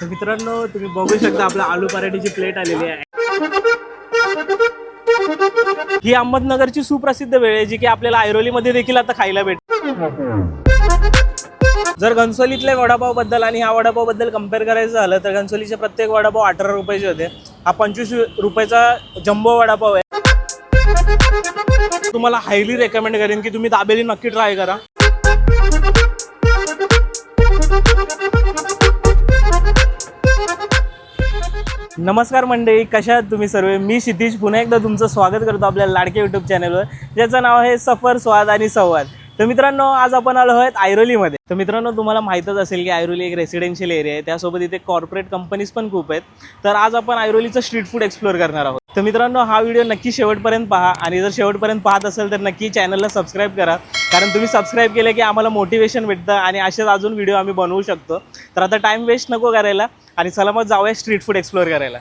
तर मित्रांनो तुम्ही बघू शकता आपल्या आलू पराठीची प्लेट आलेली आहे. ही अहमदनगरची सुप्रसिद्ध वेळ आहे जी की आपल्याला ऐरोलीमध्ये देखील आता खायला भेट जर घनसोलीतल्या वडापावबद्दल आणि ह्या वडापावबद्दल कंपेअर करायचं झालं तर घनसोलीचे प्रत्येक वडापाव अठरा रुपयाचे होते. हा पंचवीस रुपयाचा जम्बो वडापाव आहे. तुम्हाला हायली रेकमेंड करेन की तुम्ही दाबेली नक्की ट्राय करा. नमस्कार मंडळी कशा आहात तुम्ही सर्व? मी क्षितिज. पुन्हा एकदा तुमचं स्वागत करतो आपल्या लाडके युट्यूब चॅनलवर ज्याचं नाव आहे सफर स्वाद आणि संवाद. तर मित्रांनो आज आपण आलो आहोत ऐरोलीमध्ये. तर मित्रांनो तुम्हाला माहीतच असेल की ऐरोली एक रेसिडेन्शियल एरिया आहे. त्यासोबत इथे कॉर्पोरेट कंपनीज पण खूप आहेत. तर आज आपण ऐरोलीचं स्ट्रीट फूड एक्सप्लोअर करणार आहोत. तर मित्रांनो हा व्हिडिओ नक्की शेवटपर्यंत पहा. आणि जर शेवटपर्यंत पाहत असेल तर नक्की चॅनलला सबस्क्राईब करा. कारण तुम्ही सबस्क्राईब केलं की आम्हाला मोटिवेशन भेटतं आणि असेच अजून व्हिडिओ आम्ही बनवू शकतो. तर आता टाईम वेस्ट नको करायला. आणि चला मग जाऊया स्ट्रीट फूड एक्सप्लोअर करायला.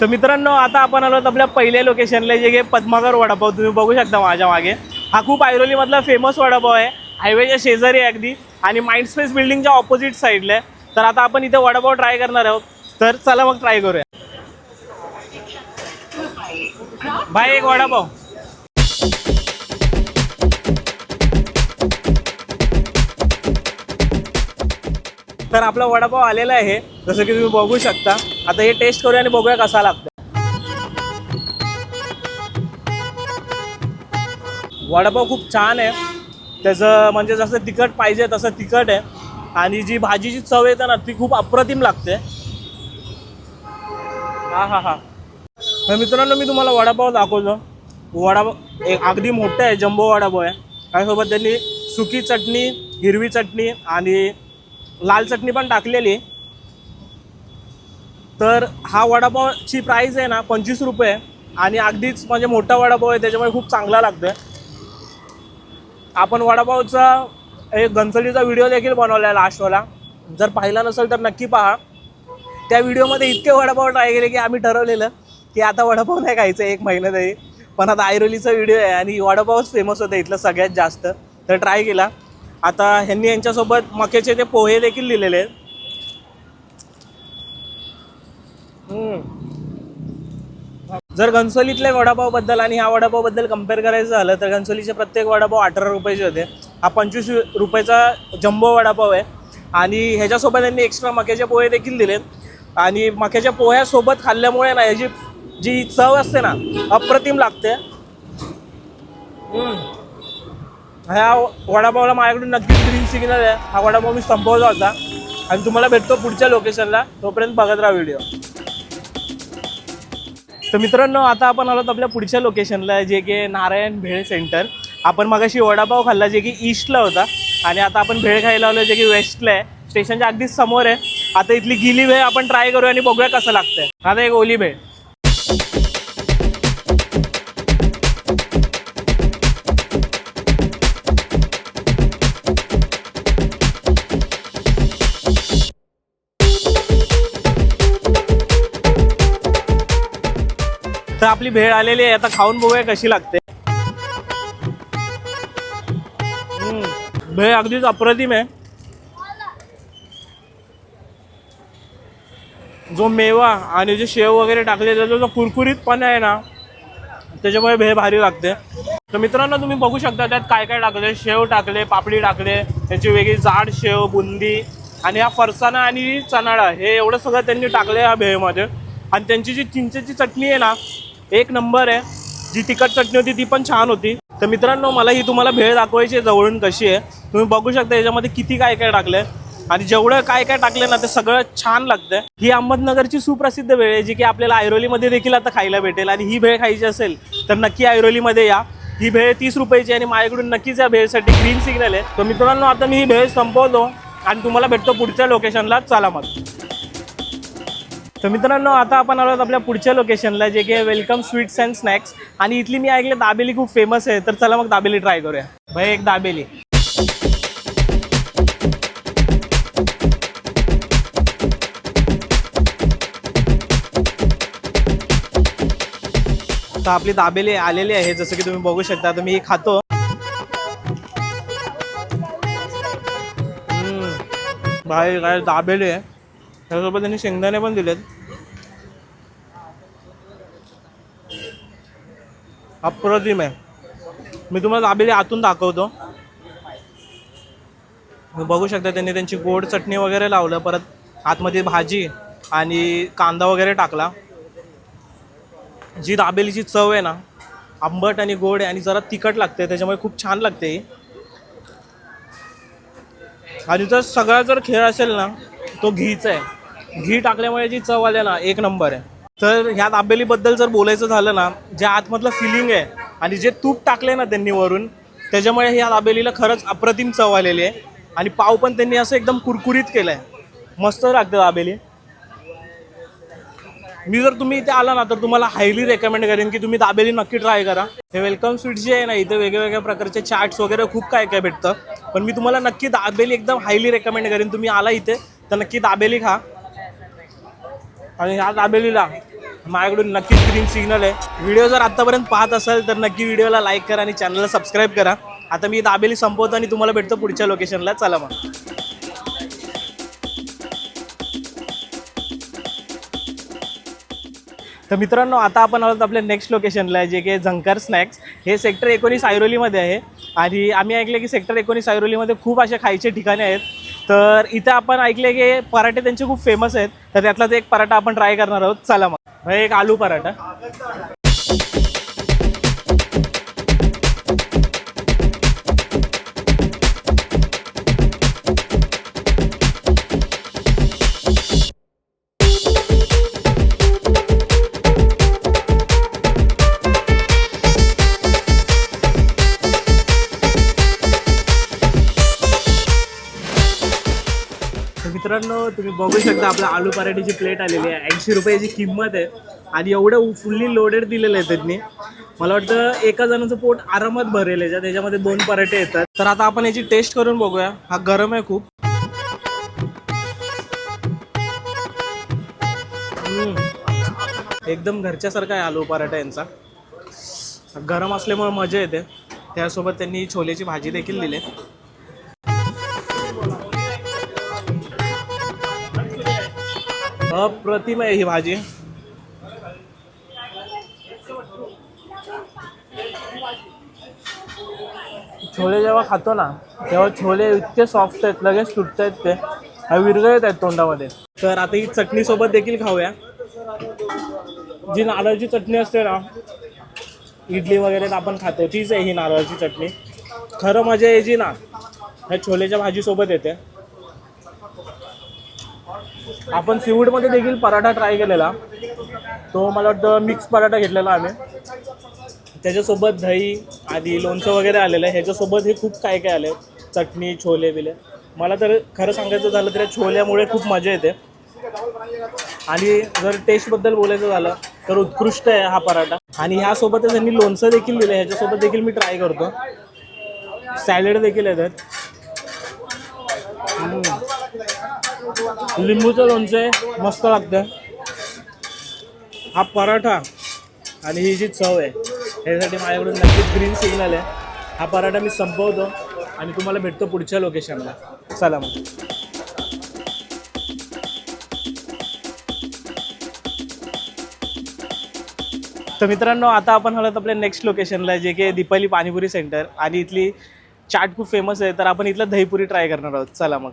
तर मित्रांनो आता आपण आलो आपल्या पहिल्या लोकेशनला जे की पद्माकर वडापाव. तुम्ही बघू शकता माझ्या मागे. हा खूप ऐरोलीमधला फेमस वडापाव आहे. हायवेच्या शेजारी आहे अगदी. आणि माइंड स्पेस बिल्डिंगच्या ऑपोजिट साईडला आहे. तर आता आपण इथे वडापाव ट्राय करणार आहोत. तर चला मग ट्राय करूया. भाई एक वडापाव. तर आपला वडापाव आलेला आहे. जसं की तुम्ही बघू शकता. आता हे टेस्ट करूया आणि बघूया कसा लागतो वडापाव खूप छान आहे. त्याचं म्हणजे जसं तिखट पाहिजे तसं तिखट आहे. आणि जी भाजीची चव येते ना ती खूप अप्रतिम लागते. हा हा हा. तर मित्रांनो मी तुम्हाला वडापाव दाखवतो. वडापाव एक अगदी मोठा आहे जम्बो वडापाव आहे. त्यासोबत त्यांनी सुकी चटणी हिरवी चटणी आणि लाल चटणी पण टाकलेली. तर हा वडापावची प्राईस आहे ना पंचवीस रुपये. आणि अगदीच म्हणजे मोठा वडापाव आहे त्याच्यामुळे खूप चांगला लागतोय. आपण वडापावचा एक गणसलीचा व्हिडिओ देखील बनवला आहे लास्टवाला जर पाहिला नसेल तर नक्की पहा. त्या व्हिडिओमध्ये इतके वडापाव ट्राय केले की आम्ही ठरवलेलं की आता वडापाव नाही खायचं एक महिना तरी. पण आता आयरोलीचा व्हिडिओ आहे आणि वडापावच फेमस होतं इथलं सगळ्यात जास्त. तर ट्राय केला. आता ह्यांनी यांच्यासोबत मक्याचे ते पोहे देखील लिहिलेले आहेत. हम्म. जर घनसोलीतल्या वडापावबद्दल आणि ह्या वडापावबद्दल कंपेअर करायचं झालं तर घनसोलीचे प्रत्येक वडापाव अठरा रुपयाचे होते. हा पंचवीस रुपयाचा जम्बो वडापाव आहे. आणि ह्याच्यासोबत त्यांनी एक्स्ट्रा मक्याचे पोहे देखील दिलेत. आणि मक्याच्या पोह्यासोबत खाल्ल्यामुळे ना ह्याची जी चव असते ना अप्रतिम लागते. ह्या वडापावला माझ्याकडून नक्कीच ग्रीन सिग्नल आहे. हा वडापाव मी संपवला होता. आणि तुम्हाला भेटतो पुढच्या लोकेशनला तोपर्यंत बघत राहा व्हिडिओ तर मित्रांनो आता आपण आलो आपल्या पुढच्या लोकेशनला जे की नारायण भेळ सेंटर आपण मगाशी वडापाव खाल्ला जे की ईस्टला होता. आणि आता आपण भेळ खायला आलो जे की वेस्टला आहे. स्टेशनच्या अगदीच समोर आहे. आता इथली गिली भेळ आपण ट्राय करूया आणि बघूया कसं लागतंय. आता एक ओली भेळ. आपली भेळ आलेली आहे आता खाऊन बघूया कशी लागते. भेळ अगदीच अप्रतिम आहे. जो मेवा आणि जे शेव वगैरे टाकले त्याचा जो कुरकुरीतपणा आहे ना त्याच्यामुळे भेळ भारी लागते. तर मित्रांनो तुम्ही बघू शकता त्यात काय काय टाकले शेव टाकले पापडी टाकले त्याची वेगळी जाड शेव बुंदी आणि हा फरसाणा आणि चणाडा हे एवढं सगळं त्यांनी टाकलं या भेळमध्ये. आणि त्यांची जी चिंचेची चटणी आहे ना एक नंबर आहे. जी तिखट चटणी होती ती पण छान होती. तर मित्रांनो मला ही तुम्हाला भेळ दाखवायची आहे जवळून कशी आहे. तुम्ही बघू शकता याच्यामध्ये किती काय काय टाकलंय. आणि जेवढं काय काय टाकलं ना ते सगळं छान लागतंय. ही अहमदनगरची सुप्रसिद्ध भेळ आहे जी की आपल्याला ऐरोलीमध्ये देखील आता खायला भेटेल. आणि ही भेळ खायची असेल तर नक्की ऐरोलीमध्ये या. ही भेळ तीस रुपयाची आणि माझ्याकडून नक्कीच या भेळसाठी ग्रीन सिग्नल आहे. तर मित्रांनो आता मी ही भेळ संपवतो. आणि तुम्हाला भेटतो पुढच्या लोकेशनला चला मग. तर मित्रांनो आता आपण आलो आपल्या पुढच्या लोकेशनला जे की वेलकम स्वीट्स अँड स्नॅक्स आणि इथली मी ऐकले दाबेली खूप फेमस आहे. तर चला मग दाबेली ट्राय करूया. भाई एक दाबेली. तर आपली दाबेली आलेली आहे जसं की तुम्ही बघू शकता तर मी खातो. भाई काय दाबेली आहे. त्यासोबत त्यांनी शेंगदाणे पण दिलेत. अप्रतिम आहे. मी तुम्हाला दाबेली आतून दाखवतो. बघू शकता त्यांनी त्यांची गोड चटणी वगैरे लावलं परत आतमध्ये भाजी आणि कांदा वगैरे टाकला. जी दाबेलीची चव आहे ना आंबट आणि गोड आहे आणि जरा तिखट लागते त्याच्यामुळे खूप छान लागते ही आणि जर सगळा जर खेळ असेल ना तो घीचा आहे. घी टाकल्यामुळे जी चव आली ना एक नंबर आहे. तर ह्या दाबेलीबद्दल जर बोलायचं झालं ना जे आतमधलं फिलिंग आहे आणि जे तूप टाकले ना त्यांनी वरून त्याच्यामुळे ह्या दाबेलीला खरंच अप्रतिम चव आलेली आहे. आणि पाव पण त्यांनी असं एकदम कुरकुरीत केलं आहे मस्त लागतं दाबेली मी जर तुम्ही इथे आला ना तर तुम्हाला हायली रेकमेंड करेन की तुम्ही दाबेली नक्की ट्राय करा. हे वेलकम स्वीट जे आहे ना इथे वेगवेगळ्या प्रकारचे चाट्स वगैरे खूप काय काय भेटतं. पण मी तुम्हाला नक्की दाबेली एकदम हायली रेकमेंड करेन. तुम्ही आला इथे तर नक्की दाबेली खा. आणि ह्या दाबेलीला माझ्याकडून नक्कीच ग्रीन सिग्नल आहे. व्हिडिओ जर आत्तापर्यंत पाहत असाल तर नक्की व्हिडिओला लाईक करा आणि चॅनलला सबस्क्राईब करा. आता मी दाबेली संपवतो आणि तुम्हाला भेटतो पुढच्या लोकेशनला चला मग. तर मित्रांनो आता आपण आलो आपल्या नेक्स्ट लोकेशनला आहे जे की झंकर स्नॅक्स हे सेक्टर एकोणीस ऐरोलीमध्ये आहे. आणि आम्ही ऐकले की सेक्टर एकोणीस ऐरोलीमध्ये खूप असे खायचे ठिकाणे आहेत. तर इथं आपण ऐकले की पराठे त्यांचे खूप फेमस आहेत. तर त्यातलाच एक पराठा आपण ट्राय करणार आहोत. चला मग. एक आलू पराठा. मित्रांनो तुम्ही बघू शकता आपल्या आलू पराठीची प्लेट आलेली आहे. ऐंशी रुपयाची किंमत आहे. आणि एवढं फुल्ली लोडेड दिलेलं आहे त्यांनी. मला वाटतं एका जणाचं पोट आरामात भरेल याच्या त्याच्यामध्ये दोन पराठे येतात. तर आता आपण याची टेस्ट करून बघूया. हा गरम आहे खूप. एकदम घरच्यासारखा आहे आलू पराठा यांचा. गरम असल्यामुळे मजा येते. त्यासोबत त्यांनी छोलेची भाजी देखील दिली. अप्रतिम आहे ही भाजी. छोले जेव्हा खातो ना तेव्हा छोले इतके सॉफ्ट आहेत लगेच सुटत आहेत ते. आणि विरघळत आहेत तोंडामध्ये. तर आता ही चटणी सोबत देखील खाऊया. जी नारळची चटणी असते ना इडली वगैरे आपण खातो. तीच आहे ही नारळाची चटणी. खरं मजा यायची ना ह्या छोलेच्या भाजीसोबत येते. आपण सीवूडमध्ये देखील पराठा ट्राय केलेला. तो मला वाटतं मिक्स पराठा घेतलेला आम्ही. त्याच्यासोबत दही आणि लोणचं वगैरे आलेलं आहे. ह्याच्यासोबत हे खूप काय काय आलं? आहे चटणी छोले बिले. मला तर खरं सांगायचं झालं तर या छोल्यामुळे खूप मजा येते. आणि जर टेस्टबद्दल बोलायचं झालं तर उत्कृष्ट आहे हा पराठा. आणि ह्यासोबतच त्यांनी लोणचं देखील दिलं ह्याच्यासोबत देखील मी ट्राय करतो. सॅलेड देखील येतात. लिंबूचं लोणचं आहे. मस्त लागतं हा पराठा आणि ही जी चव आहे ह्यासाठी माझ्याकडून नक्कीच ग्रीन सिग्नल आहे. हा पराठा मी संपवतो आणि तुम्हाला भेटतो पुढच्या लोकेशनला चला मग. तर मित्रांनो आता आपण हळत आपल्या नेक्स्ट लोकेशनला जे की दीपाली पाणीपुरी सेंटर आणि इथली चाट खूप फेमस आहे तर आपण इथलं दहीपुरी ट्राय करणार आहोत. चला मग.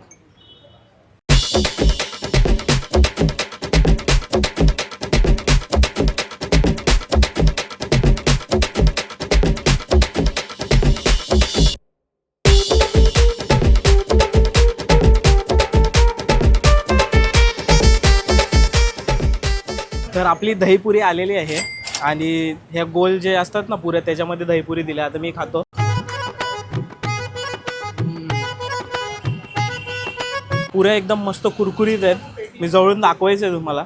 आपली दहीपुरी आलेली आहे. आणि ह्या गोल जे असतात ना पुऱ्या त्याच्यामध्ये दहीपुरी दिल्या. आता मी खातो. पुऱ्या एकदम मस्त कुरकुरीत आहेत. मी जवळून दाखवायचं आहे तुम्हाला.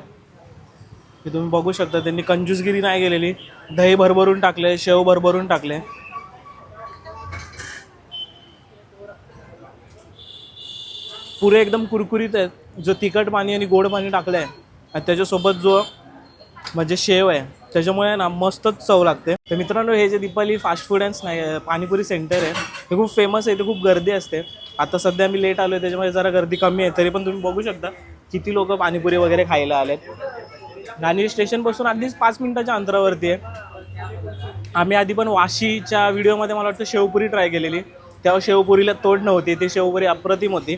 की तुम्ही बघू शकता त्यांनी कंजूसगिरी नाही केलेली. दही भरभरून टाकले शेव भरभरून टाकले पुरे एकदम कुरकुरीत आहेत. जो तिखट पाणी आणि गोड पाणी टाकलं आहे आणि त्याच्यासोबत जो म्हणजे शेव आहे. त्याच्यामुळे ना मस्तच चव लागते. तर मित्रांनो हे जे Deepali fast food and panipuri centre आहे हे खूप फेमस आहे ते खूप गर्दी असते. आता सध्या मी लेट आलो आहे त्याच्यामुळे जरा गर्दी कमी आहे. तरी पण तुम्ही बघू शकता किती लोक पाणीपुरी वगैरे खायला आलेत. आणि स्टेशनपासून अगदीच पाच मिनिटाच्या अंतरावरती आहे. आम्ही आधी पण वाशीच्या व्हिडिओमध्ये मला वाटतं शेवपुरी ट्राय केलेली. तेव्हा शेवपुरीला तोड नव्हती ती शेवपुरी अप्रतिम होती.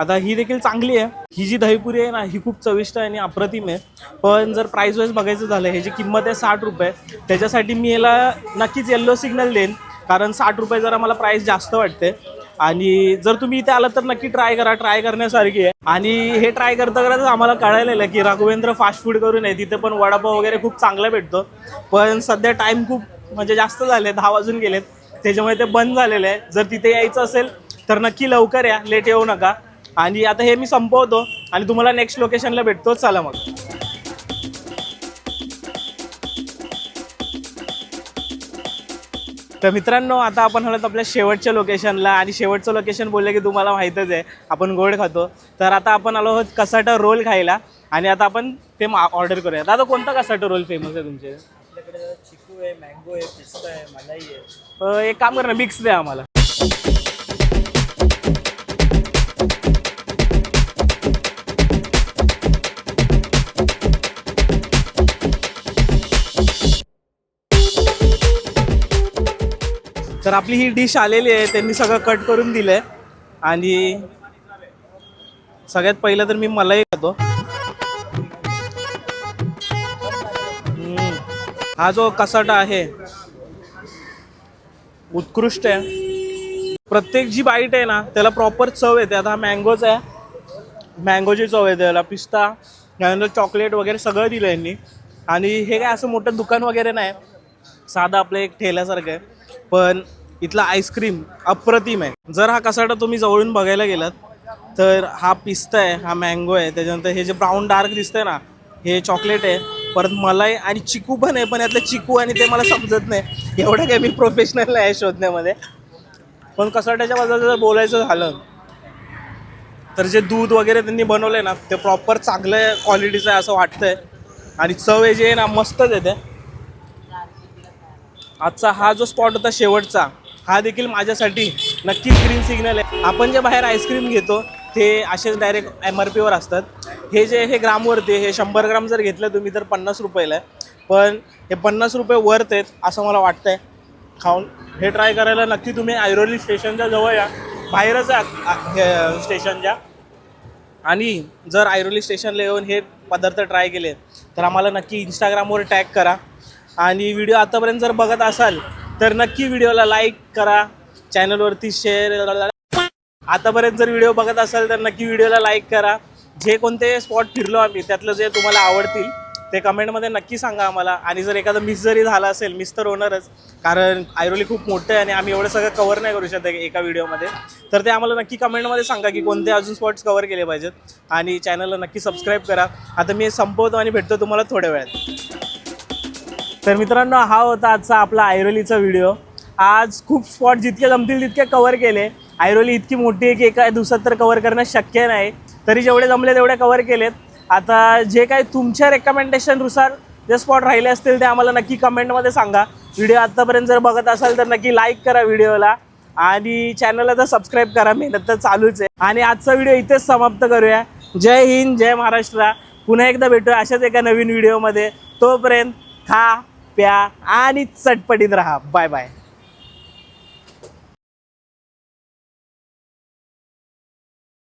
आता ही देखील चांगली आहे. ही जी दहीपुरी आहे ना ही खूप चविष्ट आहे आणि अप्रतिम आहे. पण जर प्राईस वाईज बघायचं झालं ह्याची किंमत आहे साठ रुपये. त्याच्यासाठी मी याला नक्कीच येल्लो सिग्नल देईन. कारण साठ रुपये जरा मला प्राईस जास्त वाटते. आणि जर तुम्ही इथे आलात तर नक्की ट्राय करा. ट्राय करण्यासारखी आहे. आणि हे ट्राय करता करताच आम्हाला कळालेलं की राघवेंद्र फास्ट फूड करून आहे. तिथे पण वडापाव वगैरे खूप चांगला भेटतो. पण सध्या टाईम खूप म्हणजे जास्त झाले दहा वाजून गेलेत. त्याच्यामुळे ते बंद झालेलं आहे. जर तिथे यायचं असेल तर नक्की लवकर या. लेट येऊ नका. आणि आता हे मी संपवतो आणि तुम्हाला नेक्स्ट लोकेशनला भेटतो. चला मग. तर मित्रांनो आता आपण आलोत आपल्या शेवटच्या लोकेशनला आणि शेवटचं लोकेशन बोललं की तुम्हाला माहीतच आहे आपण गोड खातो. तर आता आपण आलो आहोत कसाटा रोल खायला आणि आता आपण ते ऑर्डर करूया. दादा कोणता कसाटा रोल फेमस आहे तुमचे? आपल्याकडे चिकू आहे मँगो आहे पिस्ता आहे मलाई आहे. एक काम कर ना मिक्स द्या आम्हाला. तर आपली ही डिश आलेली आहे त्यांनी सगळं कट करून दिलं आहे आणि सगळ्यात पहिलं तर मी मलाई खातो. हा जो कसाटा आहे उत्कृष्ट आहे. प्रत्येक जी बाईट आहे ना त्याला प्रॉपर चव येते. आता हा मँगोच आहे. मँगोची चव येते त्याला पिस्ता त्यानंतर चॉकलेट वगैरे सगळं दिलं यांनी. आणि हे काय असं मोठं दुकान वगैरे नाही. साधं आपलं एक ठेल्यासारखं आहे. पण इथला आईस्क्रीम अप्रतिम आहे. जर हा कसाटा तुम्ही जवळून बघायला गेलात तर हा पिस्ता आहे हा मँगो आहे. त्याच्यानंतर हे जे ब्राऊन डार्क दिसतंय ना हे चॉकलेट आहे. परत मलाई आणि चिकू पण आहे पण यातलं चिकू आणि ते मला समजत नाही. एवढं काय मी प्रोफेशनल आहे शोधण्यामध्ये. पण कसाट्याच्या बाजूला जर बोलायचं झालं तर जे दूध वगैरे त्यांनी बनवलंय ना ते प्रॉपर चांगलं क्वालिटीचं आहे असं वाटतंय. आणि चव आहे जे आहे ना मस्तच येते आजचा हा जो स्पॉट होता शेवटचा हा देखील माझ्यासाठी नक्कीच ग्रीन सिग्नल आहे. आपण जे बाहेर आईस्क्रीम घेतो ते असेच डायरेक्ट एम आर पीवर असतात. हे जे हे ग्रामवरती हे शंभर ग्राम जर घेतलं तुम्ही तर पन्नास रुपयाला आहे. पण हे पन्नास रुपये वर्थ आहेत असं मला वाटतंय. खाऊन हे ट्राय करायला नक्की तुम्ही ऐरोली स्टेशनच्या जवळ या. बाहेरच स्टेशनच्या आणि जर ऐरोली स्टेशनला येऊन हे पदार्थ ट्राय केले तर आम्हाला नक्की इंस्टाग्रामवर टॅग करा. आणि व्हिडिओ आतापर्यंत जर बघत असाल तर नक्की व्हिडिओला लाईक करा. चॅनलवरती शेअर आतापर्यंत जर व्हिडिओ बघत असाल तर नक्की व्हिडिओला लाईक करा. जे कोणते स्पॉट फिरलो आम्ही त्यातलं जे तुम्हाला आवडतील ते कमेंटमध्ये नक्की सांगा आम्हाला. आणि जर एखादं मिस जरी झाला असेल मिस तर होणारच कारण आयरोली खूप मोठं आहे आणि आम्ही एवढं सगळं कवर नाही करू शकत एका व्हिडिओमध्ये तर ते आम्हाला नक्की कमेंटमध्ये सांगा की कोणते अजून स्पॉट्स कवर केले पाहिजेत. आणि चॅनलला नक्की सबस्क्राईब करा. आता मी संपवतो आणि भेटतो तुम्हाला थोड्या वेळात. तर मित्रांनो हा होता आजचा आपला ऐरोलीचा व्हिडिओ. आज खूप स्पॉट जितके जमतील तितके कवर केले. ऐरोली इतकी मोठी आहे की एका दिवसात तर कवर करणं शक्य नाही. तरी जेवढे जमले तेवढे कवर केलेत. आता जे काही तुमच्या रेकमेंडेशननुसार जे स्पॉट राहिले असतील ते आम्हाला नक्की कमेंटमध्ये सांगा. व्हिडिओ आत्तापर्यंत जर बघत असाल तर नक्की लाईक करा व्हिडिओला. आणि चॅनलला तर सबस्क्राईब करा मेहनत तर चालूच आहे. आणि आजचा व्हिडिओ इथेच समाप्त करूया. जय हिंद जय महाराष्ट्र. पुन्हा एकदा भेटूया अशाच एका नवीन व्हिडिओमध्ये. तोपर्यंत खा. प्या आणि चटपटीत राहा. Bye bye.